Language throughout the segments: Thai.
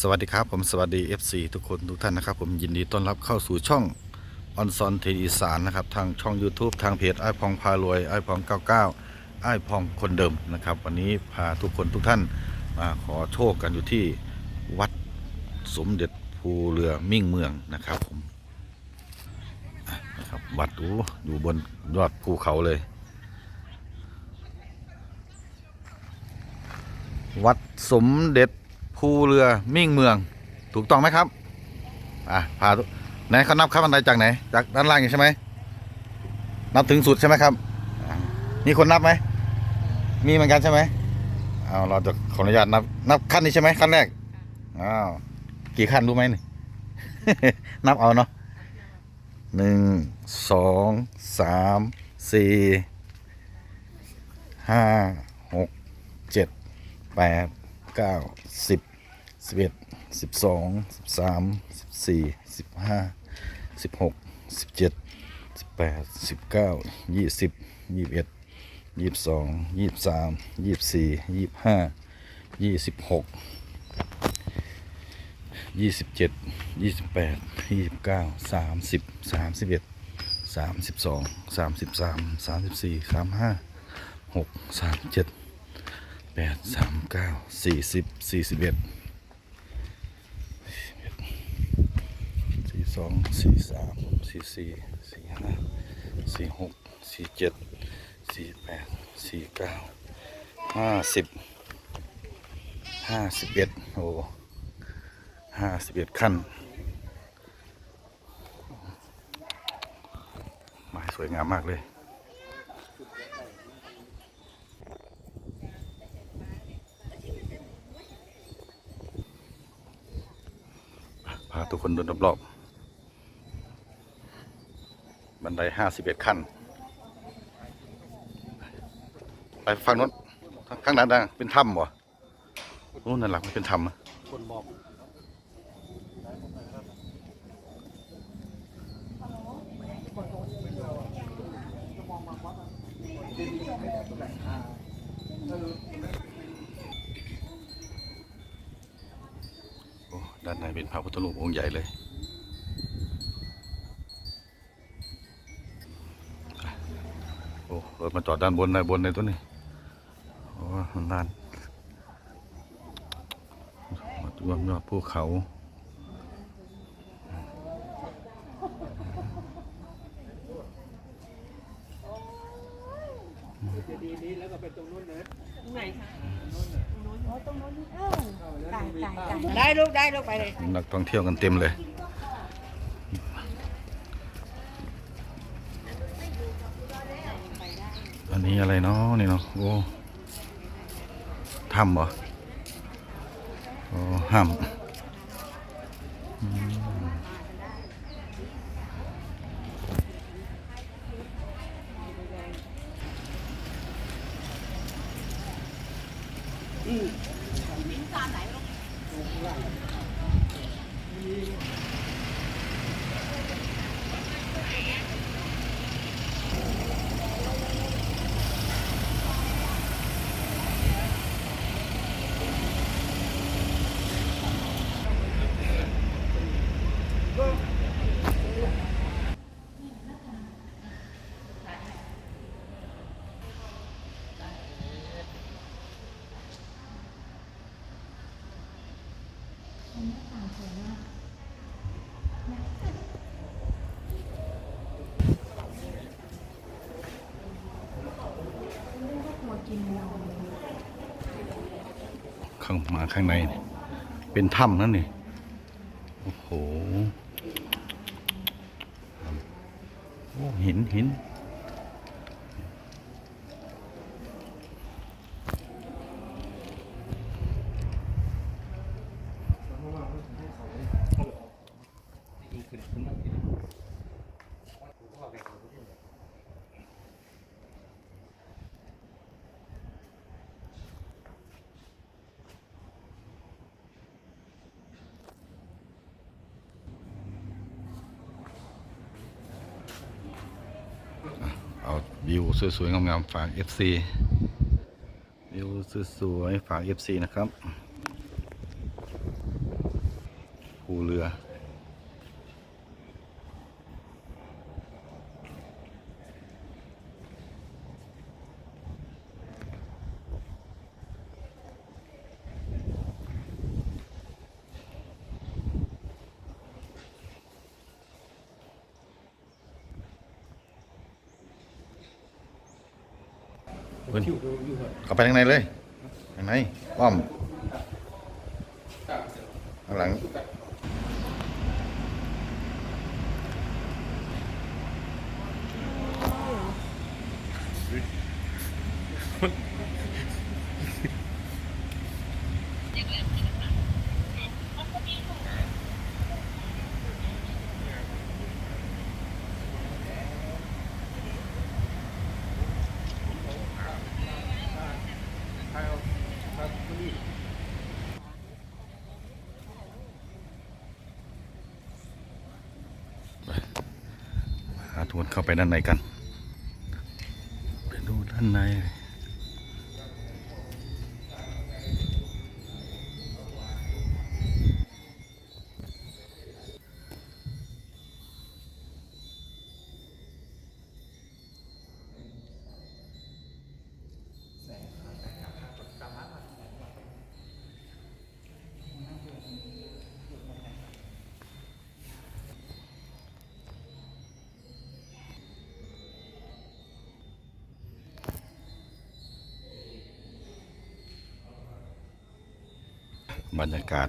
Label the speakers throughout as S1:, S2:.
S1: สวัสดีครับผมสวัสดี FC ทุกคนทุกท่านนะครับ ผมยินดีต้อนรับเข้าสู่ช่องออนซอนเทอีสานนะครับทางช่อง YouTube ทางเพจไอพองพารวยไอพอง 99ไอพองคนเดิมนะครับ วันนี้พาทุกคนทุกท่านมาขอโชคกันอยู่ที่วัดสมเด็จภูเรือมิ่งเมืองนะครับผมนะครับวัดออยู่บนยอดภูเขาเลย วัดสมเด็จ ภูเรือมิ่งเมือง ถูกต้องไหมครับ อะพาทุกไหนเขานับขั้นบันไดจากไหน จากด้านล่างอย่ใช่ไหมนับถึงสุดใช่ไหมครับมีคนนับไหมมีเหมือนกันใช่ไหมเอาเราจะขออนุญาตนับนับขั้นนี้ใช่ไหมขั้นแรกอ้าวกี่ขั้นรู้ไหมนี่นับเอาเนาะหนึ่งสองสามสี่ห้าหกเจ็ดแปด เก้าสิบสิบเอ็ดสิบสองสิบสามสิบสี่สิบห้าสิบหกสิบเจ็ดสิบแปดสิบเก้ายี่สิบยี่สิบเอ็ดยี่สิบสองยี่สิบสามยี่สิบสี่ยี่สิบห้ายี่สิบหกยี่สิบเจ็ดยี่สิบแปดยี่สิบเก้าสามสิบสามสิบเอ็ดสามสิบสองสามสิบสามสามสิบสี่สามห้าหกสามเจ็ด แปดสามเก้าสี่สิบสี่สิบเอ็ดสี่สองสี่สามสี่สี่สี่ห้าสี่หกสี่เจ็ดสี่แปดสี่เก้าห้าสิบห้าสิบเอ็ดโอ้ห้าสิบเอ็ดขั้นไม้สวยงามมากเลย พาทุกคนเดินรอบๆบันไดห้าสิบเอ็ดขั้น ไปฝั่งนู้นข้างนั้นนะเป็นถ้ำวะโอ้นั่นหลังมันเป็นถ้ำนะ
S2: คนบอก
S1: ด้านในเป็นพระพุทธรูปองค์ใหญ่เลยโอ้รถมาจอดด้านบนในบนในตัวนี้โอ้นด้านมาดูยอดภูเขา
S2: ดีนี้แล้วก็เป็นตรงนู้นนะ
S3: ไหนคะ
S4: ตายตายตาย
S3: ได้ลูกได้ลูกไปเลย
S1: นักท่องเที่ยวกันเต็มเลย อันนี้อะไรเนาะนี่เนาะโอ้ถ้ำเหรอโอ้ห้ำอืม ข้างมาข้างในเป็นถ้ำนั่นนี่ โอ้โหโอ้หินหิน เอาวิวสวยๆงามๆฝาก FC วิวสวยๆฝาก FC นะครับภูเรือ เพิ่น
S2: คิวดูอยู่ครับ
S1: เข้าไปข้างในเลยข้างในอ้อมข้างหลัง ทุกคนเข้าไปด้านในกันไปดูด้านใน บรรยากาศ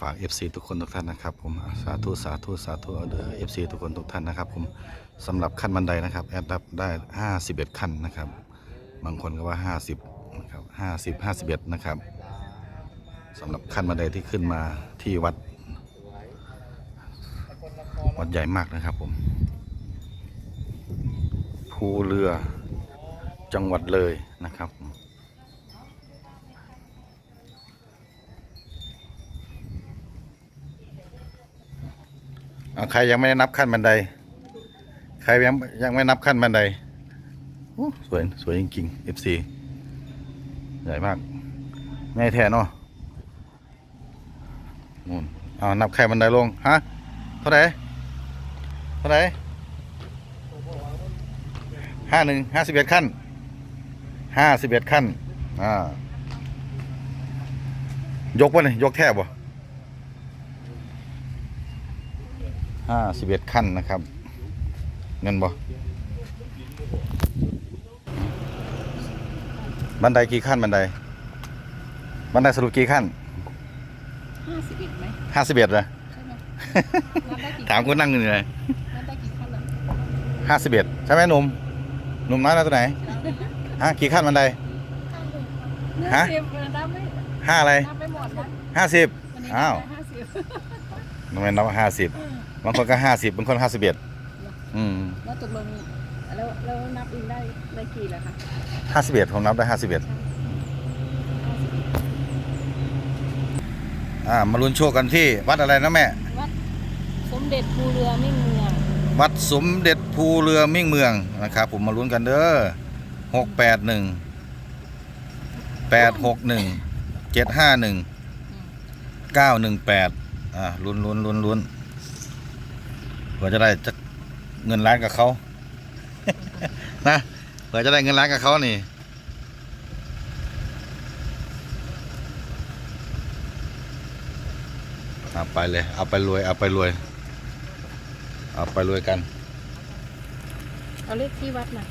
S1: ฝาก FC ทุกคนทุกท่านนะครับผมสาธุสาธุสาธุเอาเด้อ FC ทุกคนทุกท่านนะครับผมสำหรับขั้นบันไดนะครับแอดรับได้ 51 ขั้นนะครับ บางคนก็ว่า 50นะครับ50 51 นะครับสำหรับขั้นบันไดที่ขึ้นมาที่วัด วัดใหญ่มากนะครับผมภูเรือจังหวัดเลยนะครับ ใครยังไม่ได้นับขั้นบันได ใครยังยังไม่นับขั้นบันไดสวยสวยจริงๆ FC ใหญ่มากง่ายแท้เนาะนู่นเอานับขั้นบันไดลง ฮะ เท่าไหร่เท่าไหร่ห้าหนึ่งห้าสิบเอ็ดขั้นห้าสิบเอ็ดขั้น อ่า ยกวะเนี่ยยกแทบวะ ห้าสิบเอ็ดขั้นนะครับเงินบ่บันไดกี่ขั้นบันได บันไดสรุปกี่ขั้น
S3: ห้าสิบเอ็ดไหม
S1: ห้าสิบเอ็ดเลย
S3: ใช่ไหมนับได้กี่
S1: ถามคนนั่งอยู่ไหน
S3: นับได้กี่ขั้นล่ะ
S1: ห้าสิบเอ็ดใช่ไหมหนุ่มหนุ่มน้อยนะตัวไหนฮะกี่ขั้นบันไดฮะ
S3: สิบนับไม่
S1: ห้าอะไร
S3: นับไม่หมดนะ
S1: ห้าสิบ
S3: วันนี้
S1: อ้าว
S3: ห้าสิบ
S1: ทำไมนับห้าสิบางคนก็ห้าสิบบางคนห้าสิบเอ็ดอืม
S3: แล้วตกลงแล้วแล้วนับเองได้ได้กี่แล้วคะ
S1: ห้าสิบเอ็ดผมนับได้ห้าสิบเอ็ดอ่ามาลุ้นโชคกันที่วัดอะไรนะแม่
S3: วัดสมเด็จภูเรือมิ่งเมือง
S1: วัดสมเด็จภูเรือมิ่งเมืองนะครับผมมาลุ้นกันเด้อหกแปดหนึ่งแปดหกหนึ่งเจ็ดห้าหนึ่งเก้าหนึ่งแปดอ่าลุ้นลุ้นลุ้นลุ้นเผื่อจะได้จะเงินล้านกับเขา นะเผื่อจะได้เงินล้านกับเขานี่เอาไปเลย เอาไปรวย เอาไปรวย เอาไปรวยกัน
S3: เอาเลขที่วัดมา